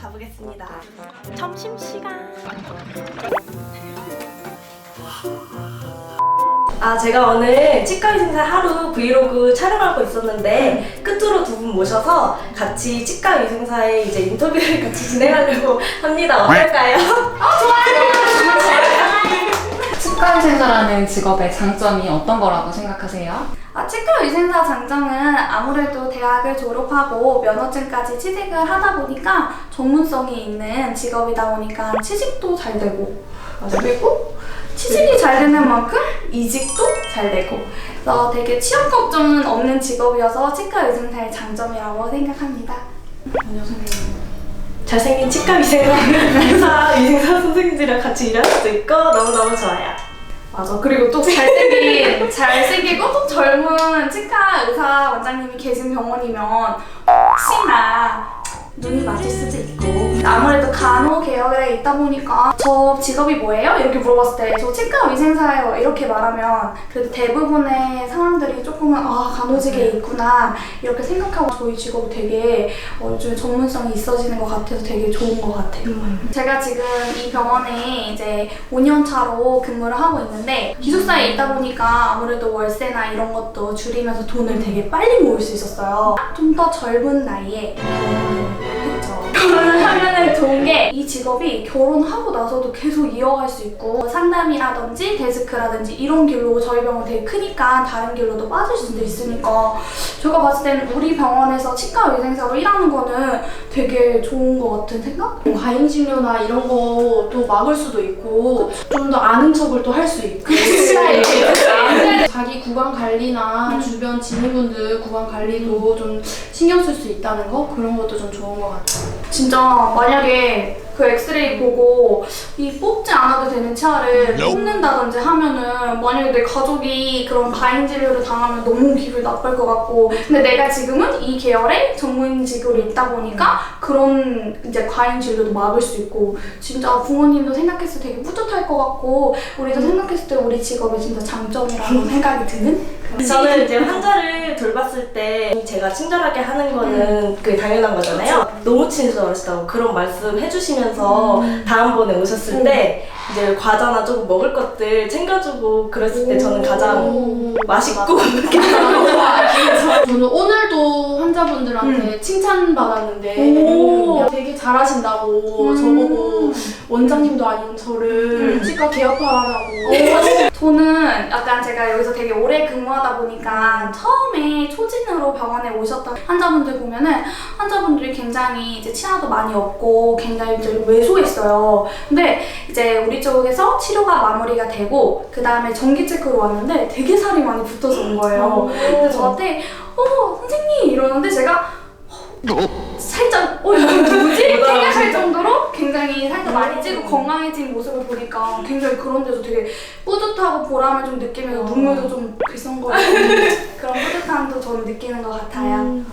가보겠습니다. 점심시간. 아, 제가 오늘 치과의 생사 하루 브이로그 촬영하고 있었는데 끝으로 두 분 모셔서 같이 치과의생사의 이제 인터뷰를 같이 진행하려고 합니다. 어떨까요? 치과의생사라는 직업의 장점이 어떤 거라고 생각하세요? 아, 치과 위생사 장점은 아무래도 대학을 졸업하고 면허증까지 취직을 하다 보니까 전문성이 있는 직업이다 보니까 취직도 잘 되고 그리고 취직이 잘 되는 만큼 이직도 잘 되고 그래서 되게 취업 걱정은 없는 직업이어서 치과 위생사의 장점이라고 생각합니다. 잘생긴 치과의생사 의사 선생님들이랑 같이 일할 수도 있고 너무너무 좋아요. 맞아. 그리고 또 잘생긴, 잘생기고 또 젊은 치과 의사 원장님이 계신 병원이면 혹시나 눈이 맞을 수도 있고 아무래도 간호 계열에 있다 보니까 저 직업이 뭐예요? 이렇게 물어봤을 때 저 치과 위생사예요 이렇게 말하면 그래도 대부분의 사람들이 조금은 아 간호직에 있구나 이렇게 생각하고 저희 직업이 되게 어, 요즘에 전문성이 있어지는 것 같아서 되게 좋은 것 같아요. 제가 지금 이 병원에 이제 5년 차로 근무를 하고 있는데 기숙사에 있다 보니까 아무래도 월세나 이런 것도 줄이면서 돈을 되게 빨리 모을 수 있었어요. 좀 더 젊은 나이에 하면은 좋은 게 이 직업이 결혼하고 나서도 계속 이어갈 수 있고 상담이라든지 데스크라든지 이런 길로 저희 병원 되게 크니까 다른 길로도 빠질 수도 있으니까 제가 봤을 때는 우리 병원에서 치과 위생사로 일하는 거는 되게 좋은 것 같은 생각? 과잉 진료나 이런 것도 막을 수도 있고 좀 더 아는 척을 또 할 수 있고 자기 구강 관리나 주변 지인분들 구강 관리도 좀 신경 쓸 수 있다는 거? 그런 것도 좀 좋은 것 같아요. 진짜 만약에 그 엑스레이 보고 이 뽑지 않아도 되는 치아를 뽑는다든지 하면은 만약에 내 가족이 그런 과잉 진료를 당하면 너무 기분 나쁠 것 같고. 근데 내가 지금은 이 계열의 전문직으로 있다 보니까 그런 이제 과잉 진료도 막을 수 있고 진짜 부모님도 생각했을 때 되게 뿌듯할 것 같고 우리도 생각했을 때 우리 직업이 진짜 장점이라고 생각이 드는 저는 이제 환자를 돌봤을 때 제가 친절하게 하는 거는 그 당연한 거잖아요. 너무 친절하시다고 그런 말씀 해주시면서 다음번에 오셨을 때 이제 과자나 조금 먹을 것들 챙겨주고 그랬을 때 저는 가장 맛있고 저는 오늘도 환자분들한테 칭찬받았는데 오. 되게 잘하신다고 저보고 원장님도 아닌 저를 치과 개업하라고 저는 약간 제가 여기서 되게 오래 근무하다 보니까 처음에 초진으로 병원에 오셨던 환자분들 보면은 환자분들이 굉장히 이제 치아도 많이 없고 굉장히 이제 왜소했어요. 근데 이제 우리 쪽에서 치료가 마무리가 되고 그 다음에 정기 체크로 왔는데 되게 살이 많이 붙어서 온 거예요. 근데 저한테 어 선생님 이러는데 제가 살짝 어 이거 누구지? 생각할 정도로 굉장히 살도 많이 찌고 건강해진 모습을 보니까 굉장히 그런 데서 되게 뿌듯하고 보람을 좀 느끼면서 눈물도 좀 글썽거리고 그런 뿌듯함도 저는 느끼는 것 같아요.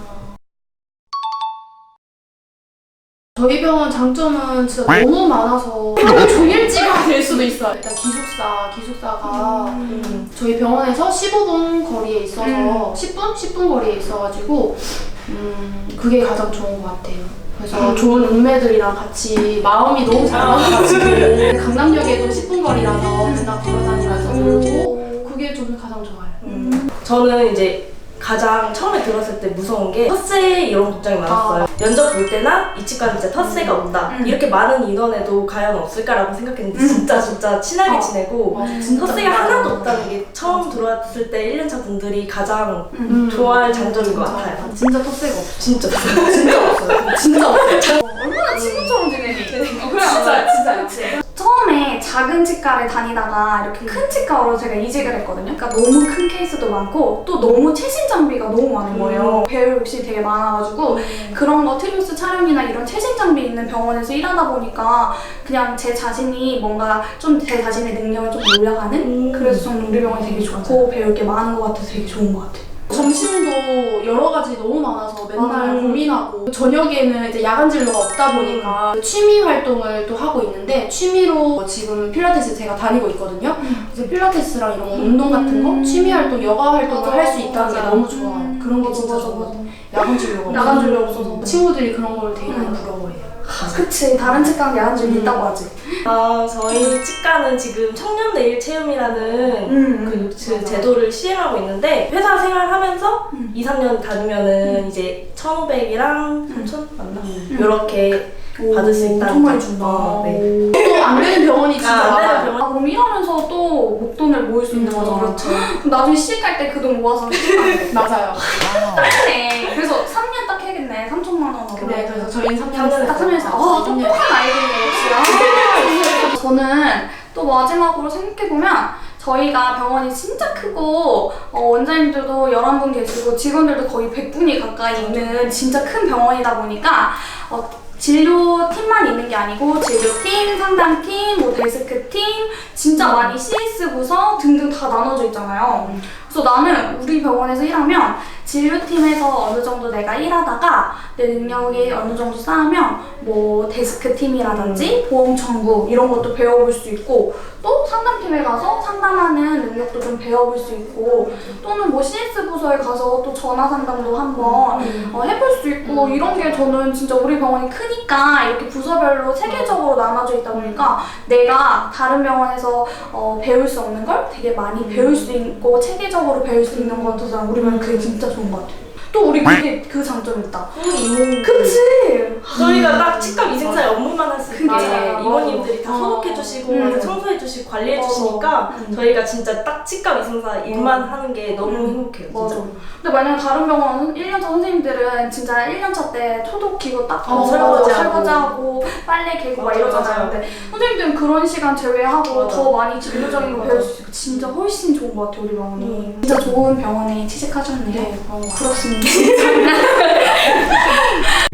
저희 병원 장점은 진짜 너무 많아서 하루 종일 찌가 될 수도 있어요. 일단 기숙사, 기숙사가 음. 저희 병원에서 15분 거리에 있어서 음. 10분? 10분 거리에 있어가지고 음, 그게 가장 좋은 것 같아요. 그래서 좋은 룸메들이랑 같이 마음이 너무 잘 맞아가지고 강남역에도 10분 거리라서 맨날 걸어다니면서 놀고 그게 저는 가장 좋아요. 음. 저는 이제 가장 처음에 들었을 때 무서운 게 텃세 이런 걱정이 많았어요. 면접 볼 때나 이 치과는 진짜 텃세가 없다. 음. 이렇게 많은 인원에도 과연 없을까라고 생각했는데 진짜 진짜 친하게 어. 지내고 맞아, 텃세가 하나도 없다는 게 처음 들어왔을 때 1년차 분들이 가장 음. 좋아할 장점인 것 같아요. 아, 진짜 텃세가 없어. 진짜. 진짜 없어요. 진짜 없어요. 얼마나 친구처럼 지내니? 어, 그래, 진짜, 진짜. 작은 치과를 다니다가 이렇게 큰 치과로 제가 이직을 했거든요. 그러니까 너무 큰 케이스도 많고 또 너무 최신 장비가 너무 많은 거예요. 배울 욕심이 되게 많아가지고 그런 거 트리우스 촬영이나 이런 최신 장비 있는 병원에서 일하다 보니까 그냥 제 자신이 뭔가 좀 제 자신의 능력을 좀 올려가는 음. 그래서 저는 우리 병원이 되게 좋고 배울 게 많은 것 같아서 되게 좋은 것 같아요. 점심도 여러 가지 너무 많아서 맨날 음. 고민하고 저녁에는 이제 야간 진료가 없다 보니까 취미 활동을 또 하고 있는데 취미로 지금 필라테스 제가 다니고 있거든요. 그래서 필라테스랑 이런 거 운동 같은 거 취미 활동, 여가 활동을 맞아, 할 수 있다는 게 맞아. 너무 좋아요. 그런 거 진짜 맞아, 좋아. 맞아. 야간 진료가 야간 없어서. 진료 없어서. 친구들이 그런 걸 되게 많이 음. 부러워해요. 그치 다른 치과는 야한 적이 음. 있다고 하지. 아, 저희 치과는 지금 청년 내일 체험이라는 음. 그, 그 제도를 시행하고 있는데 회사 생활하면서 음. 2, 3년 다니면은 이제 1,500이랑 3,000 맞나? 이렇게 받을 수 많이 점. 준다. 어, 네. 또안 되는 병원이 진짜 아, 안 되는 많아요. 병원. 아 그럼 일하면서 또 목돈을 모을 수 있는 음, 거잖아. 그렇죠. 나중에 시집 갈 때 그 돈 모아서 시집. 맞아요. 딱네. 그래서 3년 딱 해야겠네. 3천만 원으로. 네, 그래서 저희는 3년 삼년 딱 3년에서 아 똑똑한 아이들이네 역시. 아, 저는 또 마지막으로 생각해보면 저희가 병원이 진짜 크고 어, 원장님들도 11분 계시고 직원들도 거의 100분이 가까이 있는 진짜 큰 병원이다 보니까 어, 진료팀만 있는 게 아니고 진료팀, 상담팀, 뭐 데스크팀 진짜 많이 CS 부서 등등 다 나눠져 있잖아요. 그래서 나는 우리 병원에서 일하면 진료팀에서 어느 정도 내가 일하다가 내 능력이 어느 정도 쌓으면 뭐 데스크 팀이라든지 보험 청구 이런 것도 배워볼 수 있고 또 상담팀에 가서 상담하는 능력도 좀 배워볼 수 있고 또는 뭐 CS 부서에 가서 또 전화 상담도 한번 어, 해볼 수 있고 이런 게 저는 진짜 우리 병원이 크니까 이렇게 부서별로 체계적으로 나눠져 있다 보니까 내가 다른 병원에서 어, 배울 수 없는 걸 되게 많이 배울 수 있고 체계적으로 배울 수 있는 것 같아서 우리 병원 그게 진짜 좋은 것 같아요. 또 우리 그게 그 장점 있다. 이모님. 그치? 저희가 딱 치과 위생사의 업무만 했을 때. 이모님들이 다 어. 소독해주시고 음. 청소해주시고 관리해주시니까 맞아. 음. 저희가 진짜 딱 치과 위생사 일만 하는 게 너무 음. 행복해요. 맞아. 진짜. 근데 만약에 다른 병원 1년차 선생님들은 진짜 1년차 때 소독기구 딱 어, 설거지하고, 설거지하고. 빨래 개고 막 맞아, 이러잖아요. 맞아. 근데 선생님들은 그런 시간 제외하고 맞아. 더 많이 진료적인 거. 배울 수 있고 진짜 훨씬 좋은 것 같아요 우리 병원이. 음. 진짜 좋은 병원에 취직하셨네요. 네, 어. 부럽습니다. ハハハハ!